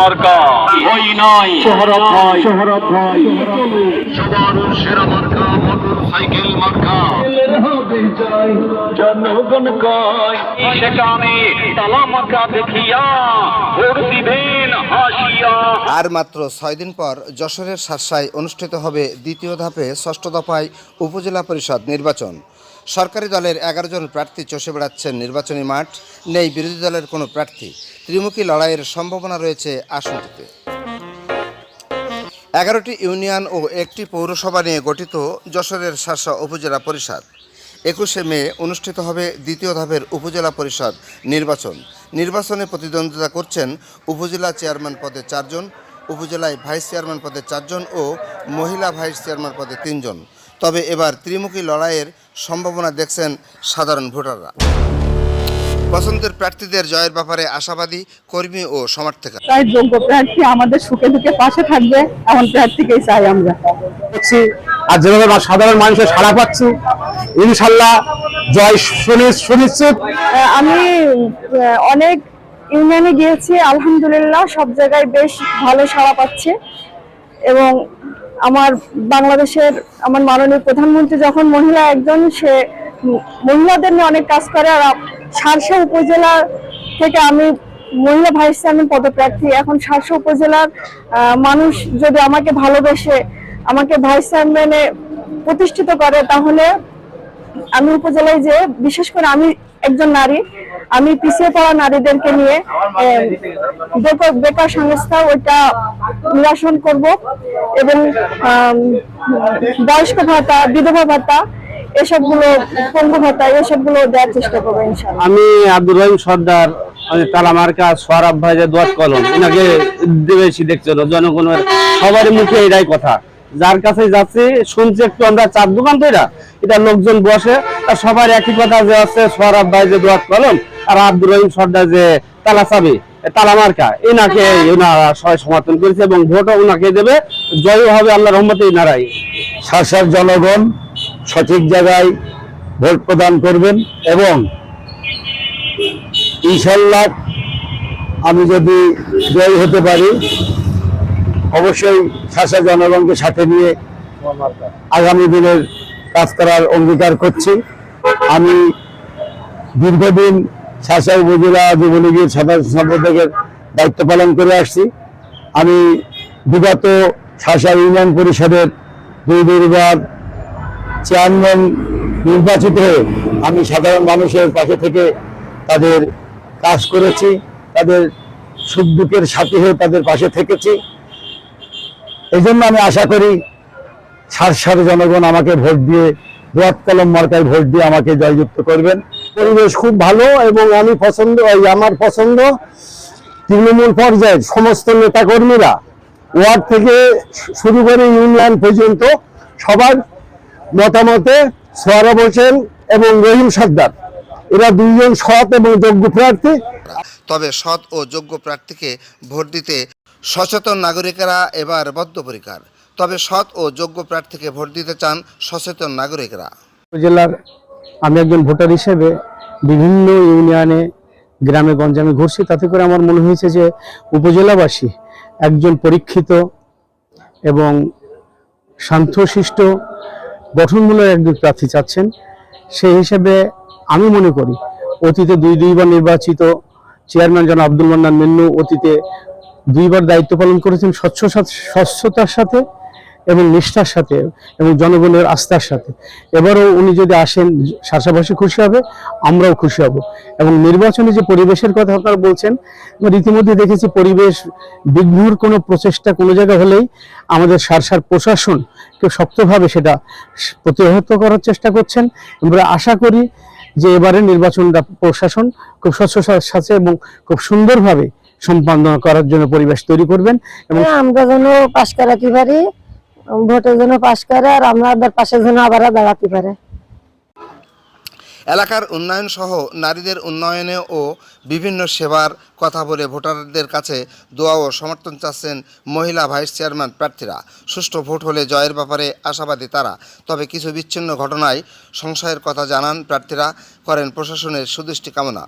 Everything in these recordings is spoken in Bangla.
মার্কা। ওই নয় শহরত ভাই শহরত ভাই সবার সেরা মার্কা মোটর সাইকেল মার্কা জনগণ কয়। সেখানে তালা মার্কা দেখিয়া ভোট দিবেন হাসিয়া। আর মাত্র ছয় দিন পর যশোরের শাসায় অনুষ্ঠিত হবে দ্বিতীয় ধাপে ষষ্ঠ দফায় উপজেলা পরিষদ নির্বাচন। সরকারি দলের এগারো জন প্রার্থী চষে বেড়াচ্ছেন নির্বাচনী মাঠ। নেই বিরোধী দলের কোনো প্রার্থী। ত্রিমুখী লড়াইয়ের সম্ভাবনা রয়েছে আসনটিতে এগারোটি ইউনিয়ন ও একটি পৌরসভা নিয়ে গঠিত যশোরের শাসা উপজেলা পরিষদ। একুশে মে অনুষ্ঠিত হবে দ্বিতীয় ধাপের উপজেলা পরিষদ নির্বাচন। নির্বাচনে প্রতিদ্বন্দ্বিতা করছেন উপজেলা চেয়ারম্যান পদে চারজন, উপজেলায় ভাইস চেয়ারম্যান পদে চারজন ও মহিলা ভাইস চেয়ারম্যান পদে তিনজন। তবে এবার ত্রিমুখী লড়াইয়ের সম্ভাবনা দেখছেন সাধারণ ভোটাররা। পছন্দের প্রার্থীদের জয়ের ব্যাপারে আশাবাদী কর্মী ও সমর্থকরা। তাই যোগ্য প্রার্থী আমাদের সুখে দুঃখে পাশে থাকবে এমন প্রার্থীকেই চাই আমরা। পাচ্ছি আর যেভাবে সাধারণ মানুষের সাড়া পাচ্ছি ইনশাল্লাহ জয় সুনি- সুনিশ্চিত। আমি অনেক ইউনিয়নে গিয়েছি আলহামদুলিল্লাহ সব জায়গায় বেশ ভালো সাড়া পাচ্ছে। এবং আমার বাংলাদেশের আমার মাননীয় প্রধানমন্ত্রী যখন মহিলা একজন সে মহিলাদের নিয়ে অনেক কাজ করে আর সারসা উপজেলা থেকে আমি মহিলা ভাইস চেয়ারম্যান পদপ্রার্থী। এখন সারসা উপজেলার মানুষ যদি আমাকে ভালোবেসে আমাকে ভাইস চেয়ারম্যানে প্রতিষ্ঠিত করে, তাহলে আমি উপজেলায় যে, বিশেষ করে আমি একজন নারী, আমি পিছিয়ে পড়া নারীদেরকে নিয়ে বেকার- বেকার সংস্থা ওইটা নিরাসন করব এবং বয়স্ক ভাতা, বিধবা ভাতা এসবগুলো পঙ্গু ভাতা এসবগুলো দেওয়ার চেষ্টা করব ইনশাল্লাহ আমি আব্দুর রহিম সর্দার আমি তালামার্কা সোয়ারাব ভাই যে দোয়াত কলম এনাকে বেশি দেখছিল জনগণের সবারই মুখে এটাই কথা। যার কাছে যাচ্ছি শুনছি একটু আমরা চার দোকান তো এটা এটা লোকজন বসে আর সবার একই কথা যে আছে সোয়ারাব ভাই যে দোয়াত কলম আর আব্দুর রহিম সর্দার যে তালা চাবি তালামার্কা এনাকে এনারা সবাই সমর্থন করেছে এবং ভোটও ওনাকে দেবে। জয় হবে আল্লাহ রহমতে এনারাই শাসার জনগণ সঠিক জায়গায় ভোট প্রদান করবেন এবং ইনশাল্লাহ আমি যদি জয়ী হতে পারি, অবশ্যই শাসা জনগণকে সাথে নিয়ে আগামী দিনের কাজ করার অঙ্গীকার করছি। আমি দীর্ঘদিন শাসা উপজেলা যুবলীগের সাধারণ সম্পাদকের দায়িত্ব পালন করে আসছি। আমি বিগত শাসা ইউনিয়ন পরিষদের দুই দুইবার চেয়ারম্যান নির্বাচিত হয়ে আমি সাধারণ মানুষের পাশে থেকে তাদের কাজ করেছি, তাদের সুখ দুঃখের সাথী হয়ে তাদের পাশে থেকেছি। এই জন্য আমি আশা করি সার সার জনগণ আমাকে ভোট দিয়ে, দোয়াত কলম মার্কায় ভোট দিয়ে আমাকে জয়যুক্ত করবেন। পরিবেশ খুব ভালো এবং আমি পছন্দ আমার পছন্দ তৃণমূল পর্যায়ের সমস্ত নেতাকর্মীরা, ওয়ার্ড থেকে শুরু করে ইউনিয়ন পর্যন্ত সবার মতামতে সোয়ারব হোসেন এবং রহিম সর্দার। এরা দুইজন সৎ এবং যোগ্য প্রার্থী। তবে সৎ ও যোগ্য প্রার্থীকে ভোট দিতে সচেতন নাগরিকেরা এবার বদ্ধপরিকার। তবে সৎ ও যোগ্য প্রার্থীকে ভোট দিতে চান সচেতন নাগরিকরা। উপজেলার আমি একজন ভোটার হিসেবে বিভিন্ন ইউনিয়নে গ্রামে গঞ্জে আমি ঘুরছি। তাতে করে আমার মনে হয়েছে যে উপজেলাবাসী একজন পরীক্ষিত এবং শান্তশিষ্ট গঠনমূলক একজন প্রার্থী চাচ্ছেন। সেই হিসেবে আমি মনে করি, অতীতে দুই দুইবার নির্বাচিত চেয়ারম্যান জন আব্দুল মান্নান মিন্নু অতীতে দুইবার দায়িত্ব পালন করেছেন স্বচ্ছ স্বচ্ছতার সাথে। এবং নিষ্ঠার সাথে এবং জনগণের আস্থার সাথে। এবারও উনি যদি আসেন শাসাবাসী খুশি হবে, আমরাও খুশি হব। এবং নির্বাচনে যে পরিবেশের কথা আপনারা বলছেন ইতিমধ্যে দেখেছি পরিবেশ বিঘ্নর কোনো প্রচেষ্টা কোনো জায়গায় হলেই আমাদের সারসার প্রশাসন কেউ শক্তভাবে সেটা প্রতিহত করার চেষ্টা করছেন। আমরা আশা করি যে এবারে নির্বাচনটা প্রশাসন খুব স্বচ্ছ সাথে এবং খুব সুন্দরভাবে সম্পাদন করার জন্য পরিবেশ তৈরি করবেন এবং আমরা যেন পাশ করাতে পারি? ভোটের জন্য পাশ করে আর আমাদের পাশে যেন আবার দাঁড়াতে পারে। এলাকার উন্নয়ন সহ নারীদের উন্নয়নে ও বিভিন্ন সেবার কথা বলে ভোটারদের কাছে দোয়া ও সমর্থন চাচ্ছেন মহিলা ভাইস চেয়ারম্যান প্রার্থীরা। সুষ্ঠু ভোট হলে জয়ের ব্যাপারে আশাবাদী তারা। তবে কিছু বিচ্ছিন্ন ঘটনায় সংশয়ের কথা জানান প্রার্থীরা করেন প্রশাসনের সুদৃষ্টি কামনা।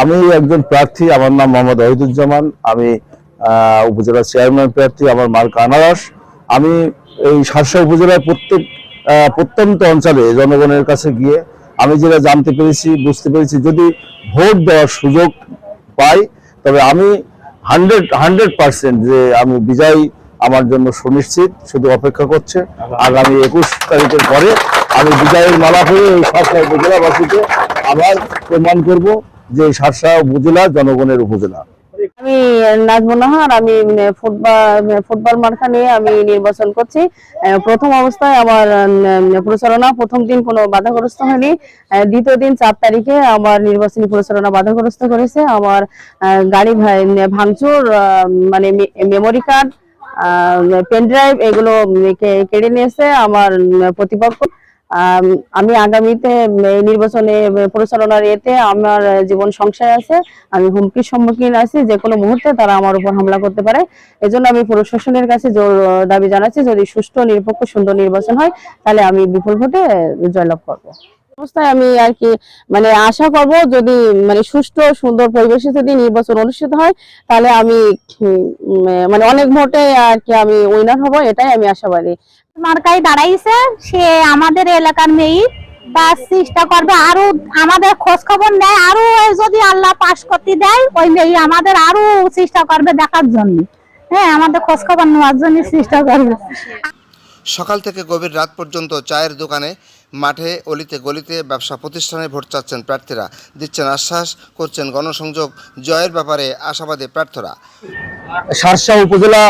আমি একজন প্রার্থী আমার নাম মোহাম্মদ ওহিদুজ্জামান। আমি উপজেলা চেয়ারম্যান প্রার্থী আমার মার্ক আনারস। আমি এই শার্শা উপজেলার প্রত্যেক প্রত্যন্ত অঞ্চলে জনগণের কাছে গিয়ে আমি যেটা জানতে পেরেছি, বুঝতে পেরেছি, যদি ভোট দেওয়ার সুযোগ পাই, তবে আমি হান্ড্রেড হান্ড্রেড পার্সেন্ট যে আমি বিজয় আমার জন্য সুনিশ্চিত, শুধু অপেক্ষা করছে। আগামী একুশ তারিখের পরে আমি বিজয়ের মালা হয়ে এই শার্শা উপজেলাবাসীকে আবার প্রমাণ করব যে শার্শা উপজেলা জনগণের উপজেলা। আমি নাজমুল নাহার আমি উম, ফুটবল ফুটবল মার্কা নিয়ে আমি নির্বাচন করছি। প্রথম অবস্থায় আমার প্রচারণা প্রথম দিন কোনো বাধাগ্রস্ত হয়নি। দ্বিতীয় দিন চার তারিখে আমার নির্বাচনী প্রচারণা বাধাগ্রস্ত করেছে। আমার গাড়ি ভা- ভাঙচুর মানে মেমোরি কার্ড পেন ড্রাইভ এগুলো কেড়ে নিয়েছে। আমার প্রতিপক্ষ আম, আগামীতে নির্বাচনে উম, প্রচারণার এতে আমার জীবন সংশয় আছে আমি হুমকির সম্মুখীন আছি যে কোনো মুহূর্তে তারা আমার উপর হামলা করতে পারে। এজন্য আমি প্রশাসনের কাছে জোর দাবি জানাচ্ছি যদি সুষ্ঠু নিরপেক্ষ সুন্দর নির্বাচন হয় তাহলে আমি বিপুল ভোটে জয়লাভ করব। অবস্থায় আমি আর কি মানে আশা করব যদি মানে সুষ্ঠু সুন্দর পরিবেশে যদি নির্বাচন অনুষ্ঠিত হয় তাহলে আমি মানে অনেক ভোটে আর কি আমি উইনার হব এটাই আমি আশাবাদী। মার্কাই দাঁড়াইছে সে আমাদের এলাকার মেয়ে। তার চেষ্টা করবে আরও আমাদের খোঁজ খবর নেয় আরও যদি আল্লাহ পাশ করতে দেয় ওই মেয়ে আমাদের আরও চেষ্টা করবে দেখার জন্য। হ্যাঁ আমাদের খোঁজ খবর নেওয়ার জন্য চেষ্টা করবে। সকাল থেকে গভীর রাত পর্যন্ত চায়ের দোকানে মাঠে অলিতে গলিতে ব্যবসা প্রতিষ্ঠানে ভোট চাচ্ছেন প্রার্থীরা। দিচ্ছেন আশ্বাস করছেন গণসংযোগ জয়ের ব্যাপারে আশাবাদী প্রার্থীরা। শার্শা উপজেলা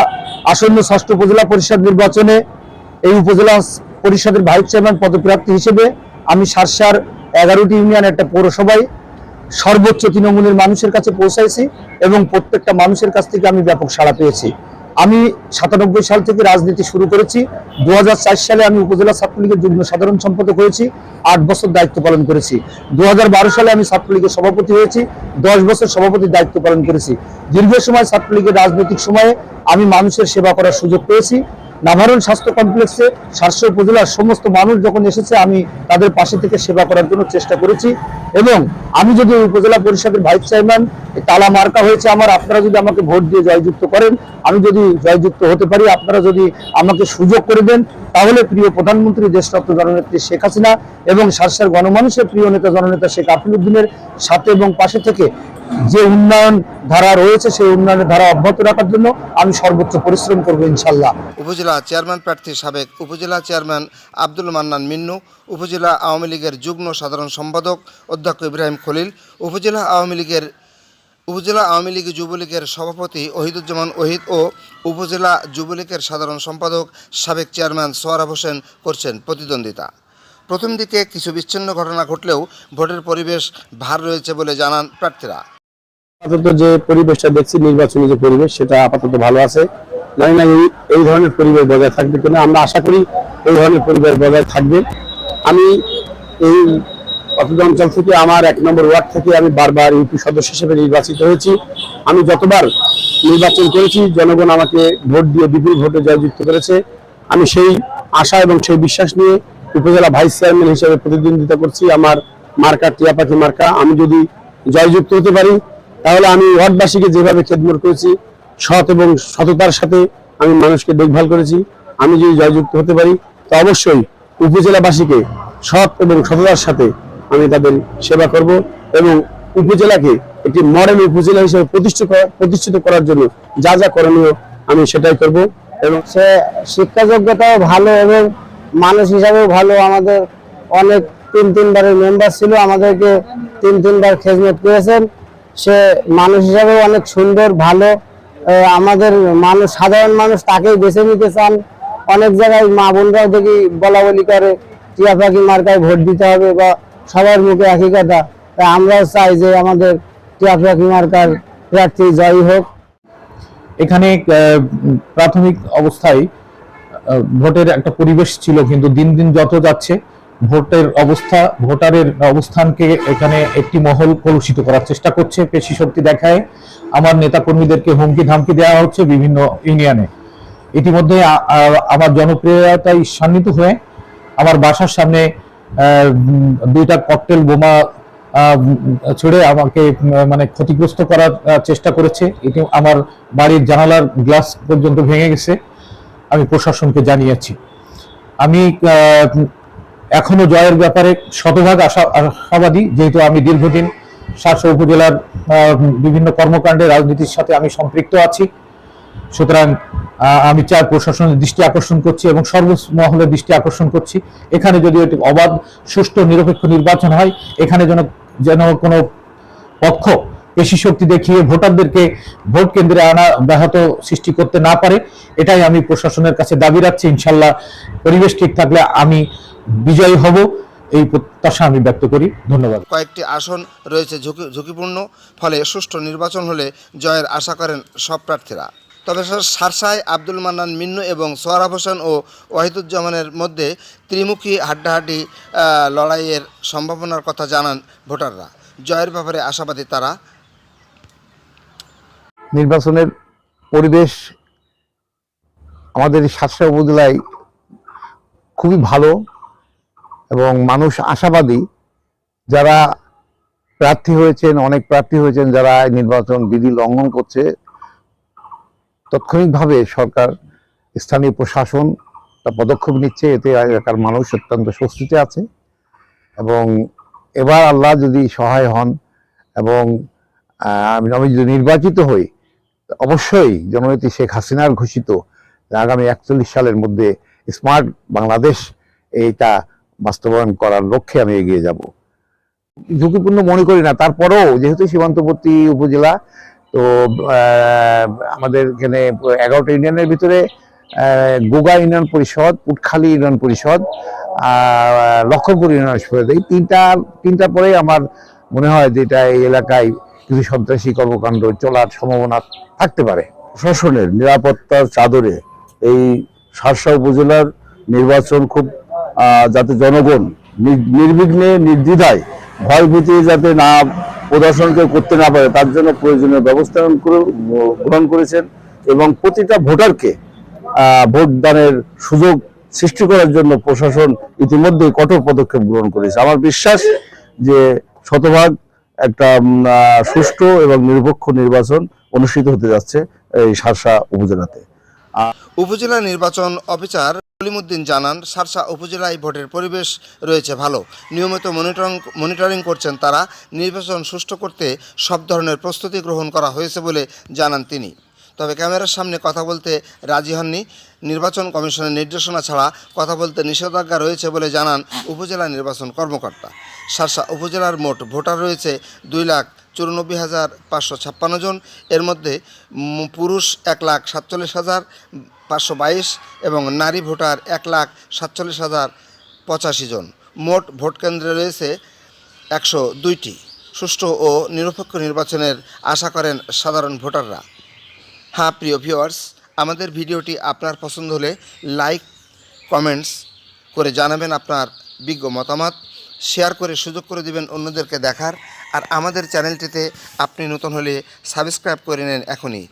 আসন্ন ষষ্ঠ উপজেলা পরিষদ নির্বাচনে এই উপজেলা পরিষদের ভাইস চেয়ারম্যান পদপ্রার্থী হিসেবে আমি শার্শার এগারোটি ইউনিয়ন, একটা পৌরসভায় সর্বোচ্চ তৃণমূলের মানুষের কাছে পৌঁছাইছি এবং প্রত্যেকটা মানুষের কাছ থেকে আমি ব্যাপক সাড়া পেয়েছি। আমি সাতানব্বই সাল থেকে রাজনীতি শুরু করেছি। দু হাজার চার সালে আমি উপজেলা ছাত্রলীগের যুগ্ম সাধারণ সম্পাদক হয়েছি। আট বছর দায়িত্ব পালন করেছি। দু হাজার বারো সালে আমি ছাত্রলীগের সভাপতি হয়েছি। দশ বছর সভাপতির দায়িত্ব পালন করেছি। দীর্ঘ সময় ছাত্রলীগের রাজনৈতিক সময়ে আমি মানুষের সেবা করার সুযোগ পেয়েছি। নাভারণ স্বাস্থ্য কমপ্লেক্সে সাতশো উপজেলার সমস্ত মানুষ যখন এসেছে, আমি তাদের পাশে থেকে সেবা করার জন্য চেষ্টা করেছি। এবং আমি যদি উপজেলা পরিষদের ভাইস চেয়ারম্যান তালা মার্কা হয়েছে আমার, আপনারা যদি আমাকে ভোট দিয়ে জয়যুক্ত করেন, আমি যদি জয়যুক্ত হতে পারি, আপনারা যদি আমাকে সুযোগ করে দেন, তাহলে প্রিয় প্রধানমন্ত্রী দেশরত্ন জননেত্রী শেখ হাসিনা এবং সারসার গণমানুষের প্রিয় নেতা জননেতা শেখ আফিলুদ্দিনের সাথে এবং পাশে থেকে যে উন্নয়ন ধারা রয়েছে, সেই উন্নয়নের ধারা অব্যাহত রাখার জন্য আমি সর্বোচ্চ পরিশ্রম করব ইনশাল্লাহ। উপজেলা চেয়ারম্যান প্রার্থী সাবেক উপজেলা চেয়ারম্যান আব্দুল মান্নান মিন্নু, উপজেলা আওয়ামী লীগের যুগ্ম সাধারণ সম্পাদক অধ্যক্ষ ইব্রাহিম খলিল, উপজেলা আওয়ামী লীগের, উপজেলা আওয়ামী লীগ যুবলীগের সভাপতি ওহিদুজ্জামান ওহিদ ও উপজেলা যুবলীগের সাধারণ সম্পাদক সাবেক চেয়ারম্যান সোয়ারাব হোসেন করছেন প্রতিদ্বন্দ্বিতা। প্রথম দিকে কিছু বিচ্ছিন্ন ঘটনা ঘটলেও ভোটের পরিবেশ ভার রয়েছে বলে জানান প্রার্থীরা। আপাতত যে পরিবেশটা দেখছি, নির্বাচনী যে পরিবেশ, সেটা আপাতত ভালো আছে। জানি না এই ধরনের পরিবেশ বজায় থাকবে কিনা। আমরা আশা করি এই ধরনের পরিবেশ বজায় থাকবে। আমি এই অঞ্চল থেকে আমার এক নম্বর ওয়ার্ড থেকে আমি বারবার ইউপি সদস্য হিসেবে নির্বাচিত হয়েছি। আমি যতবার নির্বাচন করেছি, জনগণ আমাকে ভোট দিয়ে বিপুল ভোটে জয়যুক্ত করেছে। আমি সেই আশা এবং সেই বিশ্বাস নিয়ে উপজেলা ভাইস চেয়ারম্যান হিসেবে প্রতিদ্বন্দ্বিতা করছি। আমার মার্কা টিয়া পাখি মার্কা। আমি যদি জয়যুক্ত হতে পারি তাহলে আমি ওয়ার্ডবাসীকে যেভাবে খেদমত করেছি, সৎ এবং সততার সাথে আমি মানুষকে দেখভাল করেছি, আমি যদি জয়যুক্ত হতে পারি, তো অবশ্যই উপজেলাবাসীকে সৎ এবং সততার সাথে আমি তাদের সেবা করব এবং উপজেলাকে একটি মডেল উপজেলা হিসেবে প্রতিষ্ঠিত প্রতিষ্ঠিত করার জন্য যা যা করণীয় আমি সেটাই করব এবং সে শিক্ষা যোগ্যতাও ভালো এবং মানুষ হিসাবেও ভালো। আমাদের অনেক তিন তিনবারের মেম্বার ছিল, আমাদেরকে তিন তিনবার খেজমত করেছেন। সে মানুষ হিসাবেও অনেক সুন্দর, ভালো। আমাদের মানুষ, সাধারণ মানুষ তাকেই বেছে নিতে চান। অনেক জায়গায় মা বোনরাও দেখি বলা বলি করে, টিয়া পাখি মার্কায় ভোট দিতে হবে বা সবার মুখে একই কথা। আমরাও চাই যে আমাদের টিয়া পাখি মার্কার প্রার্থী জয়ী হোক। এখানে প্রাথমিক অবস্থায় ভোটের একটা পরিবেশ ছিল, কিন্তু দিন দিন যত যাচ্ছে ভোটের অবস্থা, ভোটারের অবস্থানকে এখানে একটি মহল কলুষিত করার চেষ্টা করছে পেশি শক্তি দেখায়। আমার নেতা কর্মীদেরকে হুমকি ধামকি দেওয়া হচ্ছে বিভিন্ন ইউনিয়নে। ইতিমধ্যে আমার জনপ্রিয়তায় ঈর্ষান্বিত হয়ে আমার বাসার সামনে দুইটা ককটেল বোমা ছেড়ে আমাকে মানে ক্ষতিগ্রস্ত করার চেষ্টা করেছে। এটি আমার বাড়ির জানালার গ্লাস পর্যন্ত ভেঙে গেছে। আমি প্রশাসনকে জানিয়েছি। আমি এখনও জয়ের ব্যাপারে শতভাগ আশা আশাবাদী, যেহেতু আমি দীর্ঘদিন শাসক উপজেলার বিভিন্ন কর্মকাণ্ডে রাজনীতির সাথে আমি সম্পৃক্ত আছি। সুতরাং আমি চাই প্রশাসনের দৃষ্টি আকর্ষণ করছি এবং সর্বমহলের দৃষ্টি আকর্ষণ করছি। এখানে যদি একটি অবাধ, সুষ্ঠু, নিরপেক্ষ নির্বাচন হয়, এখানে যেন যেন কোনো পক্ষ পেশি শক্তি দেখিয়ে ভোটারদেরকে ভোট কেন্দ্রে আনা ব্যাহত সৃষ্টি করতে না পারে, এটাই আমি প্রশাসনের কাছে দাবি রাখছি। ইনশাল্লাহ পরিবেশ ঠিক থাকলে আমি বিজয়ী হব এই প্রত্যাশা আমি ব্যক্ত করি। ধন্যবাদ। কয়েকটি আসন রয়েছে ঝুঁকি ঝুঁকিপূর্ণ ফলে সুষ্ঠু নির্বাচন হলে জয়ের আশা করেন সব প্রার্থীরা। তবে সারসায় আব্দুল মান্নান মিন্নু এবং সোয়ারাব হোসেন ও ওয়াহিদুজ্জামানের মধ্যে ত্রিমুখী হাড্ডাহাড্ডি লড়াইয়ের সম্ভাবনার কথা জানান ভোটাররা। জয়ের ব্যাপারে আশাবাদী তারা। নির্বাচনের পরিবেশ আমাদের সাতটা উপজেলায় খুবই ভালো। এবং মানুষ আশাবাদী যারা প্রার্থী হয়েছেন, অনেক প্রার্থী হয়েছেন যারা নির্বাচন বিধি লঙ্ঘন করছে, তাৎক্ষণিকভাবে সরকার, স্থানীয় প্রশাসন তা পদক্ষেপ নিচ্ছে। এতে এলাকার মানুষ অত্যন্ত স্বস্তিতে আছে এবং এবার আল্লাহ যদি সহায় হন এবং আমি যদি নির্বাচিত হই, অবশ্যই জননেত্রী শেখ হাসিনার ঘোষিত আগামী একচল্লিশ সালের মধ্যে স্মার্ট বাংলাদেশ এইটা বাস্তবায়ন করার লক্ষ্যে আমি এগিয়ে যাব। ঝুঁকিপূর্ণ মনে করি না। তারপরেও যেহেতু সীমান্তবর্তী উপজেলা, তো আমাদের এখানে এগারোটা ইউনিয়নের ভিতরে গোগা ইউনিয়ন পরিষদ, পুটখালী ইউনিয়ন পরিষদ লক্ষণপুর ইউনিয়ন পরিষদ, এই তিনটা তিনটার পরেই আমার মনে হয় যে এটা এই এলাকায় কিছু সন্ত্রাসী কর্মকাণ্ড চলার সম্ভাবনা থাকতে পারে। প্রশাসনের নিরাপত্তার চাদরে এই সারসা উপজেলার নির্বাচন খুব যাতে জনগণ নির- নির্বিঘ্নে, নির্দ্বিধায় ভয়ভীতি যাতে না প্রদর্শন কেউ করতে না পারে, তার জন্য প্রয়োজনীয় ব্যবস্থা গ্রহণ করেছেন এবং প্রতিটা ভোটারকে ভোটদানের সুযোগ সৃষ্টি করার জন্য প্রশাসন ইতিমধ্যে কঠোর পদক্ষেপ গ্রহণ করেছে। আমার বিশ্বাস যে শতভাগ একটা সুষ্ঠু এবং নিরপেক্ষ নির্বাচন অনুষ্ঠিত হতে যাচ্ছে এই সারসা উপজেলাতে। উপজেলা নির্বাচন অফিসার কলিমুদ্দিন জানান, সারসা উপজেলায় ভোটের পরিবেশ রয়েছে ভালো। নিয়মিত মনিটরিং মনিটরিং করছেন তারা। নির্বাচন সুষ্ঠু করতে সব ধরনের প্রস্তুতি গ্রহণ করা হয়েছে বলে জানান তিনি। তবে ক্যামেরার সামনে কথা বলতে রাজি হননি। নির্বাচন কমিশনের নির্দেশনা ছাড়া কথা বলতে নিষেধাজ্ঞা রয়েছে বলে জানান উপজেলা নির্বাচন কর্মকর্তা। সারসা উপজেলার মোট ভোটার রয়েছে দুই লাখ চুরানব্বই হাজার পাঁচশো ছাপ্পান্ন জন। এর মধ্যে পুরুষ এক লাখ সাতচল্লিশ হাজার পাঁচশো বাইশ এবং নারী ভোটার এক লাখ সাতচল্লিশ হাজার পঁচাশি জন। মোট ভোট কেন্দ্রে রয়েছে একশো দুইটি। সুষ্ঠু ও নিরপেক্ষ নির্বাচনের আশা করেন সাধারণ ভোটাররা। হ্যাঁ প্রিয় ভিউয়ার্স আমাদের ভিডিওটি আপনার পছন্দ হলে লাইক কমেন্টস করে জানাবেন আপনার বিজ্ঞ মতামত। শেয়ার করে সুযোগ করে দিবেন অন্যদেরকে দেখার। আর আমাদের চ্যানেলটিতে আপনি নতুন হলে সাবস্ক্রাইব করে নেন এখনই।